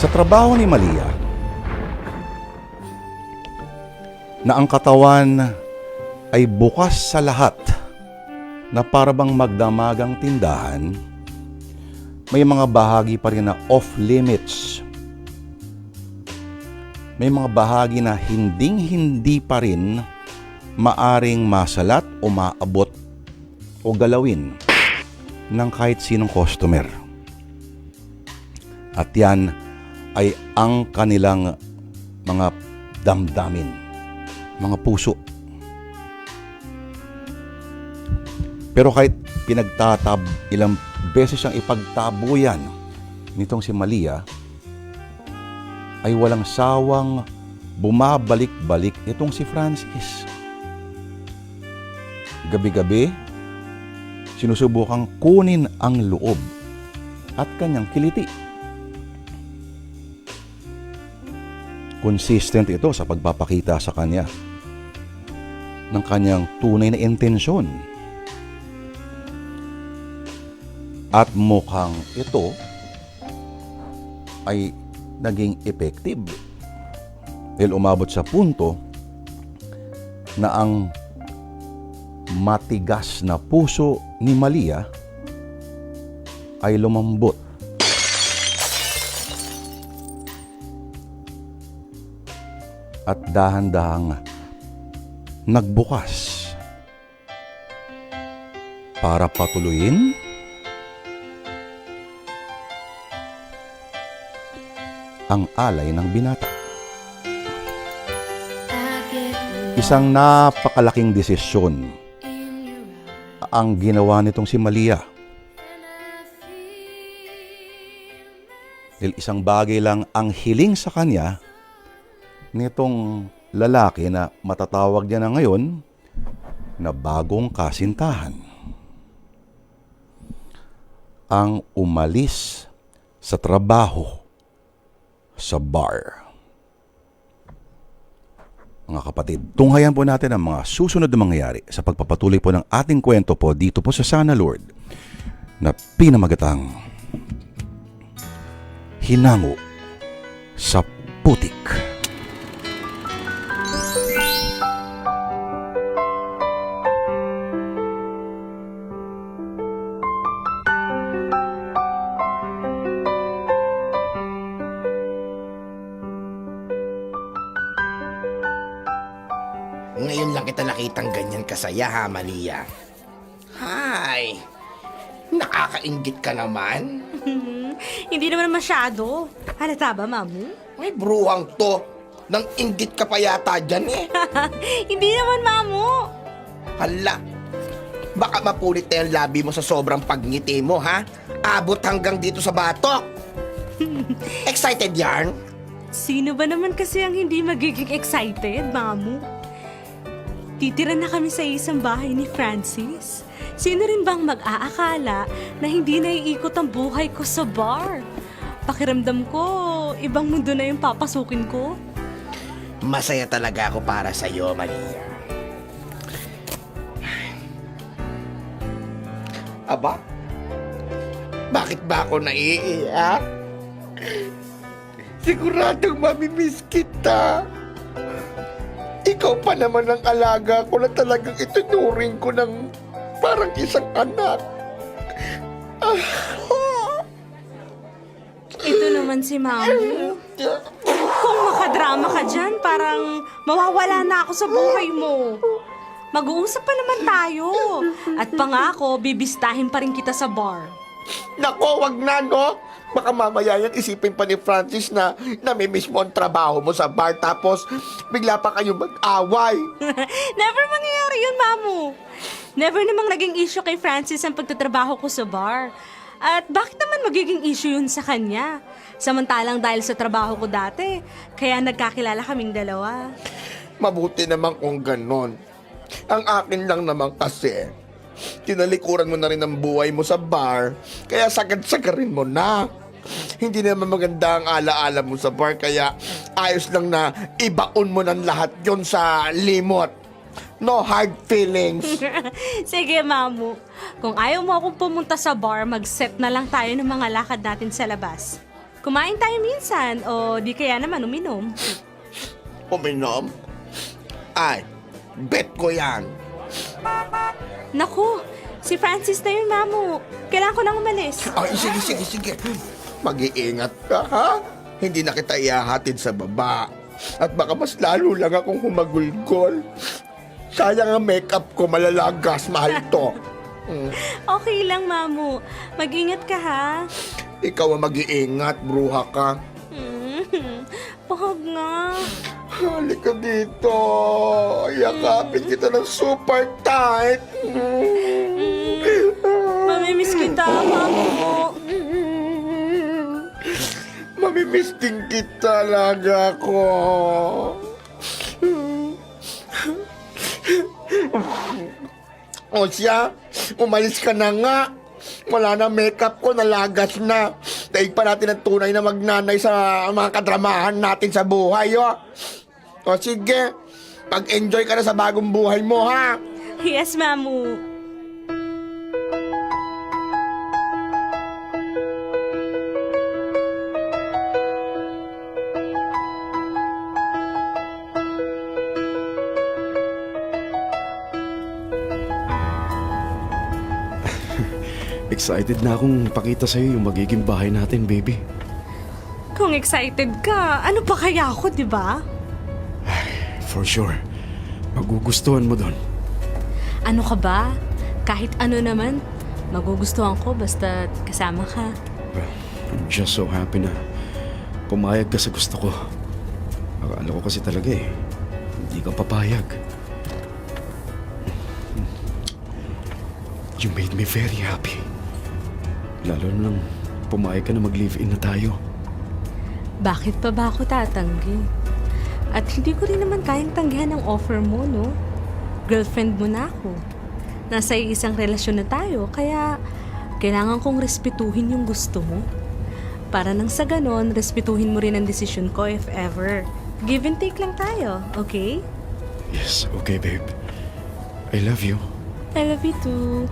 Sa trabaho ni Malia, na ang katawan ay bukas sa lahat na parabang magdamagang tindahan, may mga bahagi pa rin na off-limits. May mga bahagi na hinding-hindi pa rin maaring masalat o maabot o galawin ng kahit sinong customer. At yan ay ang kanilang mga damdamin, mga puso. Pero kahit pinagtatab, ilang beses siyang ipagtabo yan nitong si Malia, ay walang sawang bumabalik-balik itong si Francis. Gabi-gabi, sinusubukang kunin ang loob at kanyang kiliti. Consistent ito sa pagpapakita sa kanya ng kanyang tunay na intensyon. At mukhang ito ay naging effective. Dahil umabot sa punto na ang matigas na puso ni Malia ay lumambot. At dahan-dahang nagbukas para patuloyin ang alay ng binata. Isang napakalaking desisyon ang ginawa nitong si Malia. Dahil isang bagay lang ang hiling sa kanya nitong lalaki na matatawag niya na ngayon na bagong kasintahan. Ang umalis sa trabaho sa bar. Mga kapatid, tunghayan po natin ang mga susunod na mangyayari sa pagpapatuloy po ng ating kwento po dito po sa Sana Lord na pinamagatang Hinango sa Putik. Kasaya ha, Malia. Hi! Nakakaingit ka naman. Hindi naman masyado. Halata ba, mamu? May bruhang to. Nang inggit ka pa yata dyan eh. Hindi naman, mamu. Hala. Baka mapulit na yung labi mo sa sobrang pagngiti mo, ha? Abot hanggang dito sa batok. Excited yarn? Sino ba naman kasi ang hindi magiging excited, mamu? Titira na kami sa isang bahay ni Francis. Sino rin bang mag-aakala na hindi naiikot ang buhay ko sa bar? Pakiramdam ko, ibang mundo na yung papasukin ko. Masaya talaga ako para sa iyo, Maria. Aba? Bakit ba ako naiiyak? Siguradong mamimiss kita. Ikaw pa naman ang alaga ko na talagang itunuring ko ng parang isang anak. Ito naman si mamu. Kung makadrama ka dyan, parang mawawala na ako sa buhay mo. Mag-uusap pa naman tayo. At pangako, bibistahin pa rin kita sa bar. Nako, wag na, no? Baka mamaya yan isipin pa ni Francis na namimiss mo ang trabaho mo sa bar tapos bigla pa kayo mag-away. Never mangyayari yun, mamu. Never namang naging issue kay Francis ang pagtatrabaho ko sa bar. At bakit naman magiging issue yun sa kanya? Samantalang dahil sa trabaho ko dati, kaya nagkakilala kaming dalawa. Mabuti naman kung ganon. Ang akin lang naman kasi, tinalikuran mo na rin ang buhay mo sa bar, kaya sagad-sagarin mo na. Hindi naman maganda ang alaala mo sa bar, kaya ayos lang na ibaon mo ng lahat yon sa limot. No hard feelings. Sige, mamu. Kung ayaw mo akong pumunta sa bar, mag-set na lang tayo ng mga lakad natin sa labas. Kumain tayo minsan o di kaya naman uminom. Uminom? Ay, bet ko yan. Naku, si Francis na yun, Mamu. Kailangan ko nang umalis. Ay, sige, sige, sige. Mag-iingat ka, ha? Hindi na kita ihahatid sa baba. At baka mas lalo lang akong humagulgol. Sayang ang makeup ko, malalagas, mahal to. Okay lang, Mamu. Mag-ingat ka, ha? Ikaw ang mag-iingat, bruha ka. Mm, Pahag nga. Halika dito. Yakapin kita ng super tight. Mamimiss kita, Mamu. Mamimiss din kita talaga ko. O siya, umalis ka na nga. Wala na makeup ko, nalagas na. Daig pa natin ang tunay na magnanay sa mga kadramahan natin sa buhay, oh. O sige, pag-enjoy ka na sa bagong buhay mo, ha? Yes, Mamu. Excited na akong pakita sa'yo yung magiging bahay natin, baby. Kung excited ka, ano pa kaya ako, di ba? For sure. Magugustuhan mo doon. Ano ka ba? Kahit ano naman, magugustuhan ko basta kasama ka. Well, I'm just so happy na pumayag ka sa gusto ko. Akala ko kasi talaga eh, hindi ka papayag. You made me very happy. Lalo na nang pumayag ka na mag-live-in na tayo. Bakit pa ba ako tatanggi? At hindi ko rin naman kayang tanggihan ang offer mo, no? Girlfriend mo na ako. Nasa isang relasyon na tayo, kaya kailangan kong respetuhin yung gusto mo. Para nang sa ganon, respetuhin mo rin ang desisyon ko if ever. Give and take lang tayo, okay? Yes, okay babe. I love you. I love you too.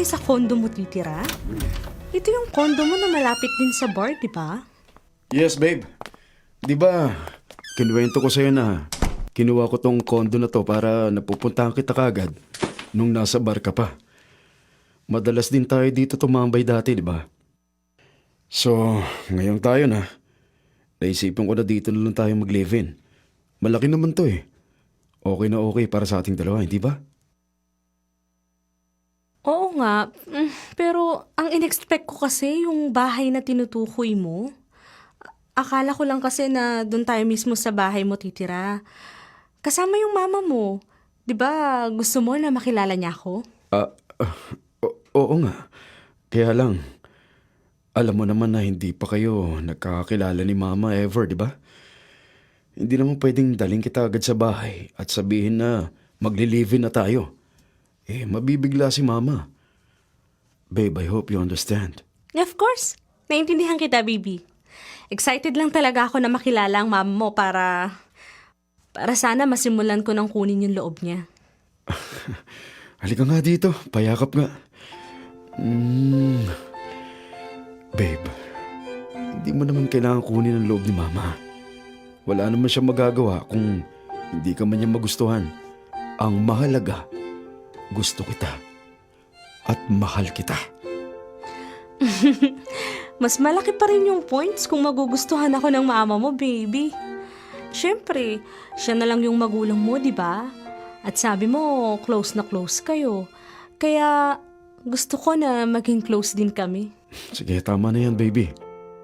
Tayo sa condo mo titira? Ito yung condo mo na malapit din sa bar, di ba? Yes, babe. Di ba, kinuwento ko sa'yo na kinuha ko tong condo na to para napupuntahan kita kagad nung nasa bar ka pa. Madalas din tayo dito tumambay dati, di ba? So, ngayon tayo na. Naisipan ko na dito na lang tayo mag-live-in. Malaki naman to eh. Okay na okay para sa ating dalawa, hindi ba? Oo nga, mm, pero ang inexpect ko kasi yung bahay na tinutukoy mo. Akala ko lang kasi na doon tayo mismo sa bahay mo titira. Kasama yung mama mo. 'Di ba gusto mo na makilala niya ako? Ah, ah, o- oo nga. Kaya lang, alam mo naman na hindi pa kayo nagkakakilala ni Mama ever, di ba? Hindi naman pwedeng daling kita agad sa bahay at sabihin na magli-live-in na tayo. Eh, mabibigla si Mama. Babe, I hope you understand. Of course. Naintindihan kita, baby. Excited lang talaga ako na makilala ang mama mo para... Para sana masimulan ko ng kunin yung loob niya. Halika nga dito, payakap nga. Mm. Babe, hindi mo naman kailangan kunin ang loob ni Mama. Wala naman siya magagawa kung hindi ka man niya magustuhan. Ang mahalaga, gusto kita. At mahal kita. Mas malaki pa rin yung points kung magugustuhan ako ng mama mo, baby. Siyempre, siya na lang yung magulang mo, di ba? At sabi mo, close na close kayo. Kaya gusto ko na maging close din kami. Sige, tama na yan, baby.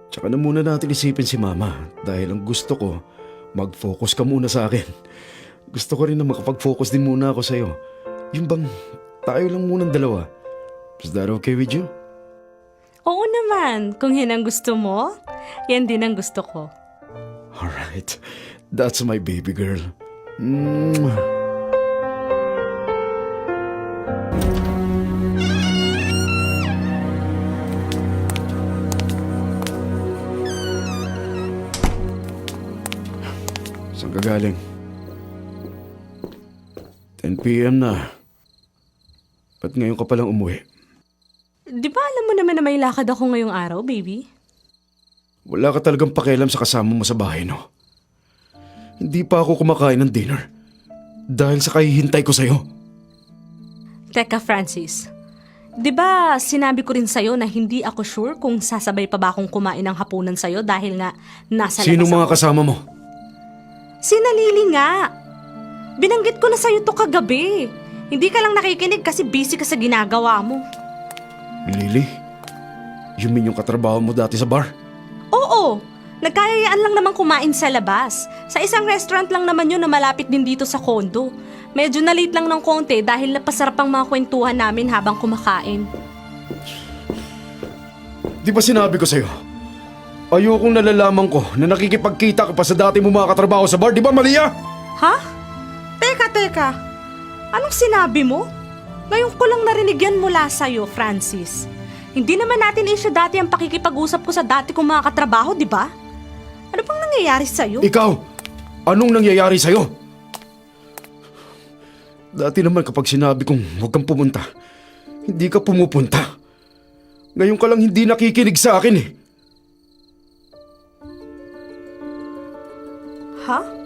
Tsaka na muna natin isipin si Mama dahil ang gusto ko, mag-focus ka muna sa akin. Gusto ko rin na makapag-focus din muna ako sa'yo. Yung bang tayo lang munang dalawa. Is that okay with you? Oo naman, kung yan ang gusto mo, yan din ang gusto ko. Alright, that's my baby girl. Mwah. Saan ka galing? 10 p.m. na. Ba't ngayon ka palang umuwi? Di ba alam mo naman na may lakad ako ngayong araw, baby? Wala ka talagang pakialam sa kasama mo sa bahay, no? Hindi pa ako kumakain ng dinner. Dahil sa kahihintay ko sa'yo. Teka, Francis. Di ba sinabi ko rin sa'yo na hindi ako sure kung sasabay pa ba akong kumain ng hapunan sa'yo dahil nga nasa labas mga ako? kasama mo? Sinalili nga. Binanggit ko na sa'yo to kagabi. Hindi ka lang nakikinig kasi busy ka sa ginagawa mo. Lily? You mean yung katrabaho mo dati sa bar? Oo, nagkayayaan lang naman kumain sa labas. Sa isang restaurant lang naman yun na malapit din dito sa kondo. Medyo na-late lang ng konti dahil napasarap ang mga kwentuhan namin habang kumakain. Di ba sinabi ko sa'yo? Ayokong nalalaman ko na nakikipagkita ka pa sa dati mo mga katrabaho sa bar. Di ba, Malia? Ha? Teka, teka. Anong sinabi mo? Ngayon ko lang narinig yan mula sa'yo, Francis. Hindi naman natin issue dati ang pakikipag-usap ko sa dati kong mga katrabaho, di ba? Ano bang nangyayari sa'yo? Ikaw, anong nangyayari sa'yo? Dati naman kapag sinabi kong huwag kang pumunta, hindi ka pumupunta. Ngayon ka lang hindi nakikinig sa akin eh. Ha?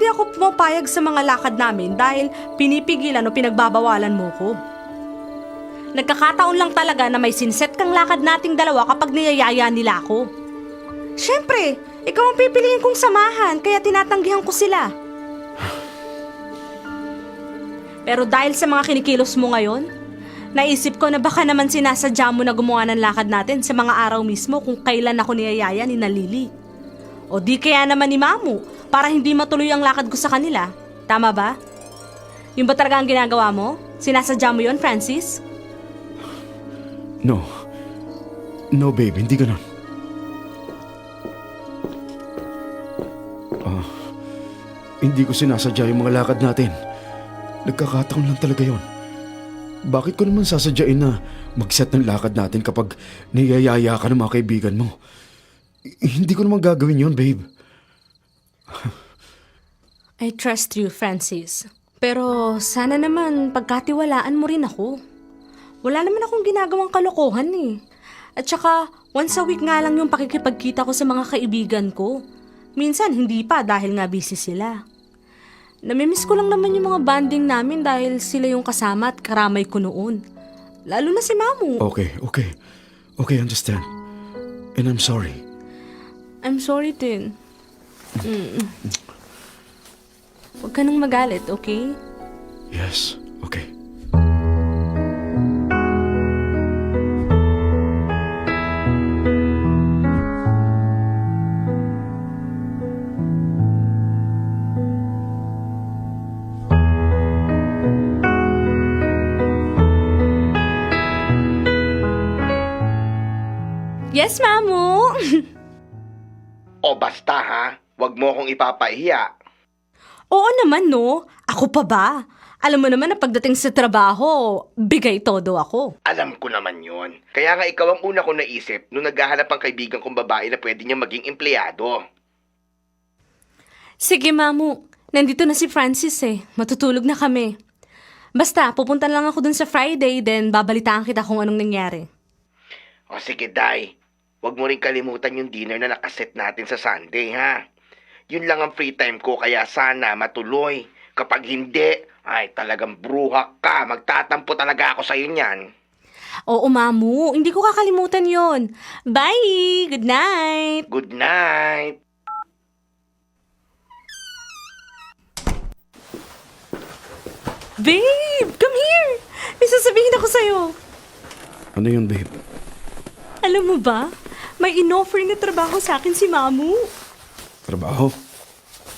Hindi ako pumapayag sa mga lakad namin dahil pinipigilan o pinagbabawalan mo ko. Nagkakataon lang talaga na may sinset kang lakad nating dalawa kapag niyayaya nila ako. Siyempre, ikaw ang pipiliin kong samahan kaya tinatanggihan ko sila. Pero dahil sa mga kinikilos mo ngayon, naisip ko na baka naman sinasadya mo na gumawa ng lakad natin sa mga araw mismo kung kailan ako niyayaya ni Nalili. O di kaya naman ni Mamu para hindi matuloy ang lakad ko sa kanila. Tama ba? Yung ba talaga ang ginagawa mo? Sinasadya mo yon, Francis? No. No, babe. Hindi ganun. Ah, hindi ko sinasadya yung mga lakad natin. Nagkakataon lang talaga yon. Bakit ko naman sasadyain na mag-set ng lakad natin kapag niyayaya ka ng mga kaibigan mo? Hindi ko naman gagawin yon, babe. I trust you, Francis. Pero sana naman pagkatiwalaan mo rin ako. Wala naman akong ginagawang kalokohan eh. At saka, once a week nga lang yung pakikipagkita ko sa mga kaibigan ko. Minsan, hindi pa dahil nga busy sila. Namimiss ko lang naman yung mga banding namin dahil sila yung kasama at karamay ko noon. Lalo na si Mamu. Okay, okay. Okay, understand. And I'm sorry. I'm sorry din. Mm. Huwag ka nang magalit, okay? Yes, okay. Yes, Mamu! O basta ha, wag mo akong ipapahiya. Oo naman, no? Ako pa ba? Alam mo naman na pagdating sa trabaho, bigay todo ako. Alam ko naman yon. Kaya nga ikaw ang una ko naisip nung naghahanap ang kaibigan kong babae na pwede niya maging empleyado. Sige, Mamu. Nandito na si Francis eh. Matutulog na kami. Basta, pupunta lang ako dun sa Friday, then babalitaan kita kung anong nangyari. O sige, Day. Huwag mo rin kalimutan yung dinner na nakaset natin sa Sunday, ha? Yun lang ang free time ko, kaya sana matuloy. Kapag hindi, ay talagang bruha ka. Magtatampo talaga ako sa'yo niyan. Oo, Mamu. Hindi ko kakalimutan yon. Bye! Good night! Good night! Babe! Come here! May sasabihin ako sa'yo. Ano yun, babe? Alam mo ba? May inoffer na trabaho sa akin si Mamu. Trabaho?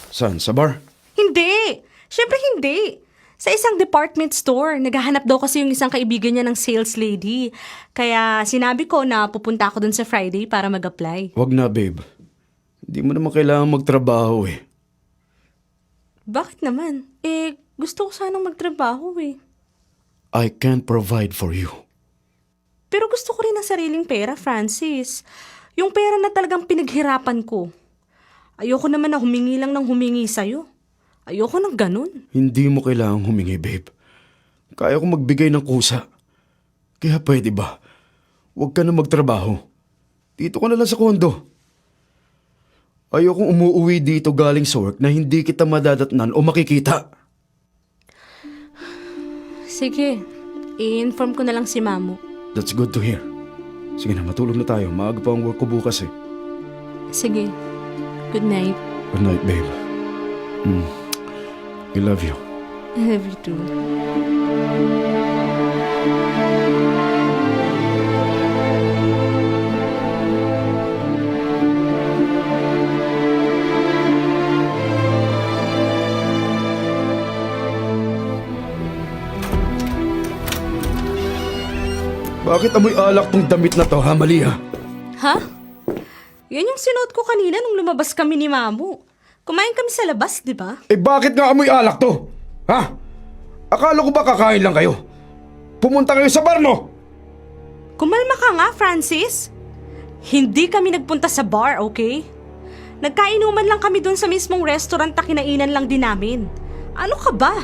Saan? Sa bar? Hindi! Siyempre hindi! Sa isang department store, naghahanap daw kasi yung isang kaibigan niya ng sales lady. Kaya sinabi ko na pupunta ako dun sa Friday para mag-apply. Wag na, babe. Hindi mo naman kailangan magtrabaho eh. Bakit naman? Eh, gusto ko sanang magtrabaho eh. I can't provide for you. Pero gusto ko rin ng sariling pera, Francis. Yung pera na talagang pinaghirapan ko. Ayoko naman na humingi lang ng humingi sa'yo. Ayoko ng ganun. Hindi mo kailangang humingi, babe. Kaya ko magbigay ng kusa. Kaya pwede ba? Huwag ka na magtrabaho. Dito ka na lang sa kondo. Ayokong umuwi dito galing sa work na hindi kita madadatnan o makikita. Sige, i-inform ko na lang si Mamu. That's good to hear. Sige na, matulog na tayo. Maaga pa ang work ko bukas eh. Sige, good night. Good night, babe. Mm. I love you. I love you too. Bakit amoy alak tong damit na to, ha, Malia? Ha? Yan yung sinuot ko kanina nung lumabas kami ni Mamu. Kumain kami sa labas, di ba? Eh bakit nga amoy alak to? Ha? Akala ko ba kakain lang kayo? Pumunta kayo sa bar, no? Kumalma ka nga, Francis. Hindi kami nagpunta sa bar, okay? Nagkainuman lang kami doon sa mismong restaurant na kinainan lang din namin. Ano ka ba?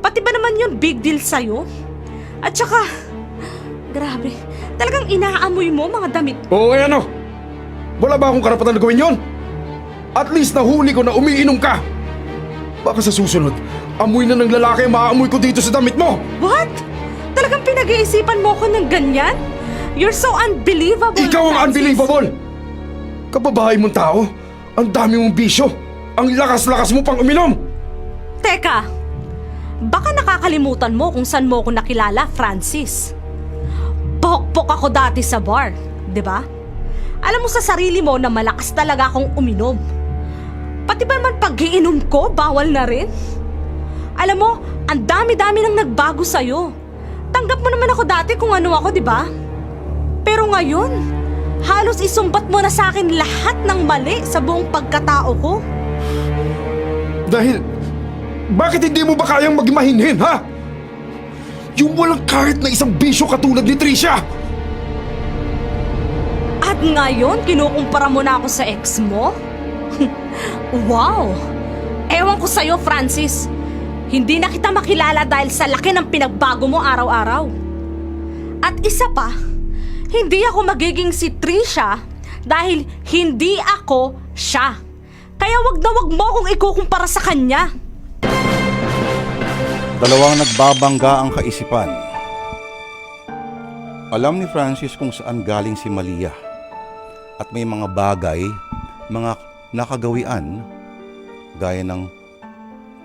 Pati ba naman yun big deal sa'yo? At saka, grabe, talagang inaamoy mo mga damit Oo, eh ano? Wala ba akong karapatan na gawin yon? At least nahuli ko na umiinom ka. Baka sa susunod, amoy na ng lalaki ang maaamoy ko dito sa damit mo. What? Talagang pinag-iisipan mo ko ng ganyan? You're so unbelievable, Ikaw ang Francis. unbelievable! Kababahay mong tao, ang dami mong bisyo, ang lakas-lakas mo pang uminom! Teka, baka nakakalimutan mo kung saan mo ako nakilala, Francis. Pokpok ako dati sa bar, di ba? Alam mo sa sarili mo na malakas talaga akong uminom. Pati ba naman pag-iinom ko, bawal na rin? Alam mo, ang dami-dami nang nagbago sa'yo. Tanggap mo naman ako dati kung ano ako, di ba? Pero ngayon, halos isumbat mo na sa akin lahat ng mali sa buong pagkatao ko. Dahil, bakit hindi mo ba kayang magmahinhin, ha? Yung walang kahit na isang bisyo katulad ni Tricia! Ngayon, kinukumpara mo na ako sa ex mo? wow! Ewan ko sa'yo, Francis. Hindi na kita makilala dahil sa laki ng pinagbago mo araw-araw. At isa pa, hindi ako magiging si Trisha dahil hindi ako siya. Kaya wag na wag mo akong ikukumpara sa kanya. Dalawang nagbabangga ang kaisipan. Alam ni Francis kung saan galing si Malia. At may mga bagay, mga nakagawian, gaya ng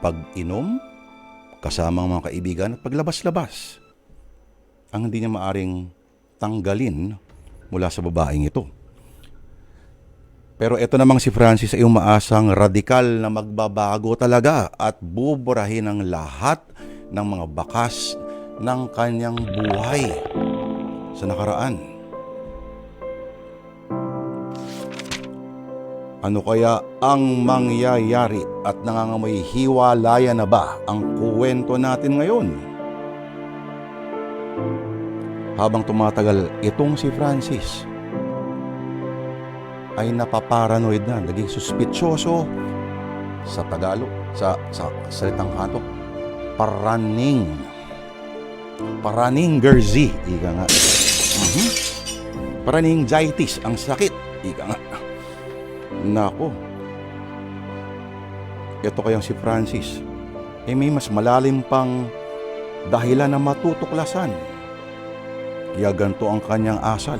pag-inom, kasama ang mga kaibigan at paglabas-labas. Ang hindi niya maaring tanggalin mula sa babaeng ito. Pero ito namang si Francis ay umaasang radikal na magbabago talaga at buburahin ang lahat ng mga bakas ng kanyang buhay sa nakaraan. Ano kaya ang mangyayari at nangangamoy hiwalaya na ba ang kuwento natin ngayon? Habang tumatagal itong si Francis, ay napaparanoid na, naging suspitsyoso sa Tagalog, sa, sa salitang kanto, paraning. Paraning gerzi, ika nga. Mhm. Paraningitis, ang sakit, ika nga. Nako. Ito kayang si Francis, eh may mas malalim pang dahilan na matutuklasan. Kaya ganito ang kanyang asal